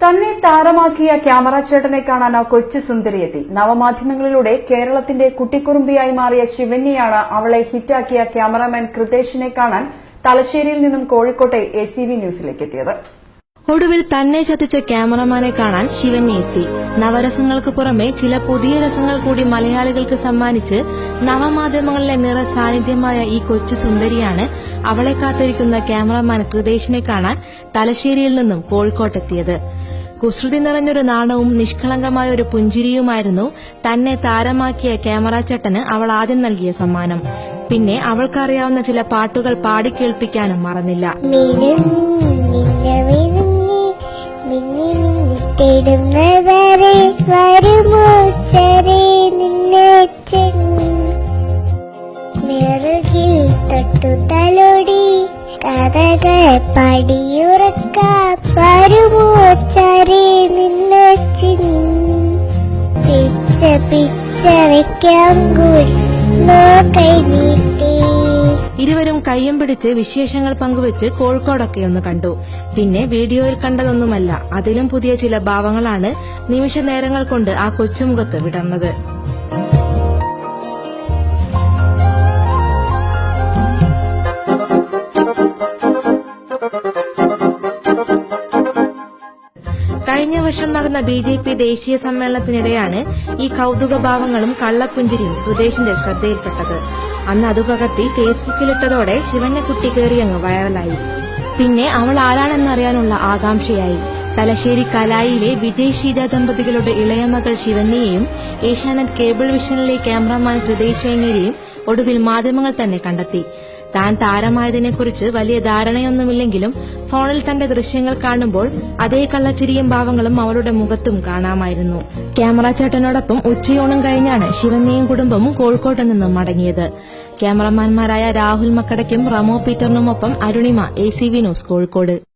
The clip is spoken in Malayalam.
തന്നെ താരമാക്കിയ ക്യാമറ ചേട്ടനെ കാണാൻ കൊച്ചു സുന്ദരിയെത്തി നവമാധ്യമങ്ങളിലൂടെ കേരളത്തിന്റെ കുട്ടിക്കുറുമ്പിയായി മാറിയ ശിവന്യയാണ് അവളെ ഹിറ്റാക്കിയ ക്യാമറാമാൻ കൃതേഷിനെ കാണാൻ തലശ്ശേരിയിൽ നിന്നും കോഴിക്കോട്ടെ എ സി വി ന്യൂസിലേക്ക് എത്തിയത്. ഒടുവിൽ തന്നെ ചതിച്ച ക്യാമറമാനെ കാണാൻ ശിവന്യ എത്തി. നവരസങ്ങൾക്ക് പുറമെ ചില പുതിയ രസങ്ങൾ കൂടി മലയാളികൾക്ക് സമ്മാനിച്ച് നവമാധ്യമങ്ങളിലെ നിറ സാന്നിധ്യമായ ഈ കൊച്ചു സുന്ദരിയാണ് അവളെ കാത്തിരിക്കുന്ന ക്യാമറമാൻ കൃതേഷിനെ കാണാൻ തലശ്ശേരിയിൽ നിന്നും കോഴിക്കോട്ടെത്തിയത്. കുസൃതി നിറഞ്ഞൊരു നാണവും നിഷ്കളങ്കമായ ഒരു പുഞ്ചിരിയുമായിരുന്നു തന്നെ താരമാക്കിയ ക്യാമറ ചട്ടന് അവൾ ആദ്യം നൽകിയ സമ്മാനം. പിന്നെ അവൾക്കറിയാവുന്ന ചില പാട്ടുകൾ പാടിക്കേൾപ്പിക്കാനും മറന്നില്ല. മിന്നുമിന്നുമിന്നി മിന്നി മിന്നി നിന്നെ പിച്ച പിച്ച കൂടി നീട്ടി. ഇരുവരും കയ്യും പിടിച്ച് വിശേഷങ്ങൾ പങ്കുവച്ച് കോഴിക്കോടൊക്കെ ഒന്ന് കണ്ടു. പിന്നെ വീഡിയോയിൽ കണ്ടതൊന്നുമല്ല അതിലും പുതിയ ചില ഭാവങ്ങളാണ് നിമിഷ നേരങ്ങൾ കൊണ്ട് ആ കൊച്ചുമുഖത്ത് വിടർന്നത്. കഴിഞ്ഞ വർഷം നടന്ന ബി ജെ പി ദേശീയ സമ്മേളനത്തിനിടെയാണ് ഈ കൌതുക ഭാവങ്ങളും കള്ളപ്പുഞ്ചിരിയും ഹൃദേശിന്റെ ശ്രദ്ധയിൽപ്പെട്ടത്. അന്ന് അത് പകർത്തി ഫേസ്ബുക്കിലിട്ടതോടെ ശിവന്നക്കുട്ടി കയറി അങ്ങ് വൈറലായി. പിന്നെ അവൾ ആരാണെന്നറിയാനുള്ള ആകാംക്ഷയായി. തലശ്ശേരി കലായിലെ വിജയ് ഷീജ ദമ്പതികളുടെ ഇളയ മകൾ ശിവന്യയെയും ഏഷ്യാനെറ്റ് കേബിൾ വിഷനിലെ ക്യാമറമാൻ ഹൃദയ് ഒടുവിൽ മാധ്യമങ്ങൾ തന്നെ കണ്ടെത്തി. താൻ താരമായതിനെക്കുറിച്ച് വലിയ ധാരണയൊന്നുമില്ലെങ്കിലും ഫോണിൽ തന്റെ ദൃശ്യങ്ങൾ കാണുമ്പോൾ അതേ കള്ളച്ചിരിയും ഭാവങ്ങളും അവളുടെ മുഖത്തും കാണാമായിരുന്നു. ക്യാമറ ചേട്ടനോടൊപ്പം ഉച്ചയോണം കഴിഞ്ഞാണ് ശിവന്യയും കുടുംബവും കോഴിക്കോട്ട് നിന്നും മടങ്ങിയത്. ക്യാമറമാൻമാരായ രാഹുൽ മക്കടയ്ക്കും Ramo പീറ്ററിനുമൊപ്പം Arunima A C news Kozhikode.